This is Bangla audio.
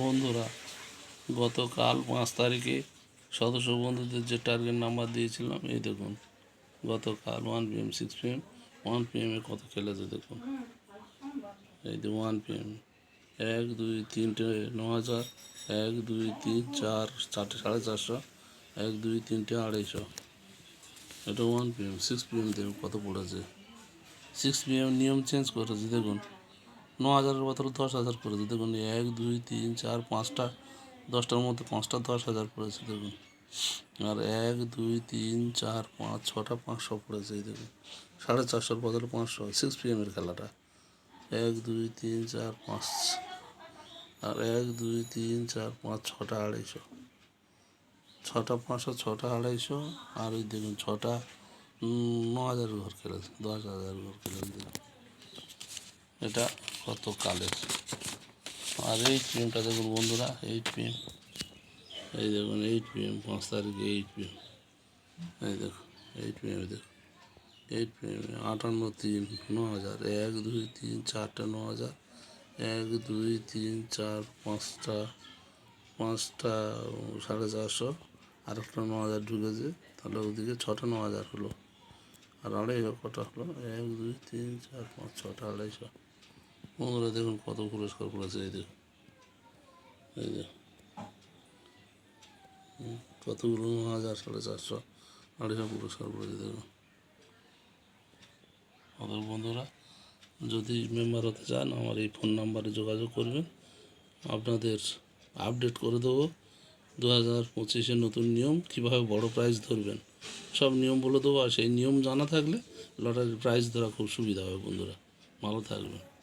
বন্ধুরা, গতকাল পাঁচ তারিখে সদস্য বন্ধুদের যে টার্গেট নাম্বার দিয়েছিলাম, এই দেখুন, গতকাল one P M six P M one P এমে কত খেলেছে দেখুন। এই যে ওয়ান পি এম এক, দুই তিনটে ন হাজার, এক, দুই, তিন, চার চারটে সাড়ে চারশো, এক, দুই তিনটে আড়াইশো। এটা one P M six P M দেখুন কত পড়েছে? সিক্স পি এম নিয়ম চেঞ্জ করেছে, দেখুন। ন হাজারের বদলে দশ হাজার করেছে। দেখুন, এক, দুই, তিন, চার, পাঁচটা, দশটার মধ্যে পাঁচটা দশ হাজার পড়েছে দেখুন। আর এক, দুই, তিন, চার, পাঁচ, ছটা, পাঁচশো পড়েছে এই দেখুন। সাড়ে চারশোর বদলে পাঁচশো সিক্স পি এমের খেলাটা। এক, দুই, তিন, চার, পাঁচ, আর এক, দুই, তিন, চার, পাঁচ, ছটা, আড়াইশো। ছটা, পাঁচশো, ছটা, আড়াইশো, আর ওই দেখুন, ছটা ন হাজার ঘর খেলেছে দশ হাজার ঘর খেলেছে এটা কত কালের আর এইট পিএমটা দেখুন বন্ধুরা এইট পিএম এই দেখুন এইট পিএম পাঁচ তারিখে এইট পিএম এই দেখুন এইট পিএম দেখুন। এইট পিএম আটান্ন, তিন, ন হাজার। এক, দুই, তিন, চারটে, ন হাজার। এক, দুই, তিন, চার, পাঁচটা পাঁচটা, সাড়ে চারশো। আর একটা ন হাজার ঢুকেছে, তাহলে ওদিকে ছটা, ন হাজার হলো। আর আড়াইশো, কটা হলো? এক, দুই, তিন, চার, পাঁচ, ছটা, আড়াইশো। বন্ধুরা দেখুন কত পুরস্কার পড়েছে এই এই যে। কতগুলো হাজার, সাড়ে চারশো, আড়াইশো পুরস্কার পড়েছে দেখুন। আমাদের বন্ধুরা, যদি মেম্বার হতে চান, আমার এই ফোন নাম্বারে যোগাযোগ করবেন। আপনাদের আপডেট করে দেবো দু হাজার পঁচিশের নতুন নিয়ম, কীভাবে বড় প্রাইজ ধরবেন। সব নিয়ম বলে দেবো, আর সেই নিয়ম জানা থাকলে লটারির প্রাইজ ধরা খুব সুবিধা হবে, বন্ধুরা। ভালো থাকবেন।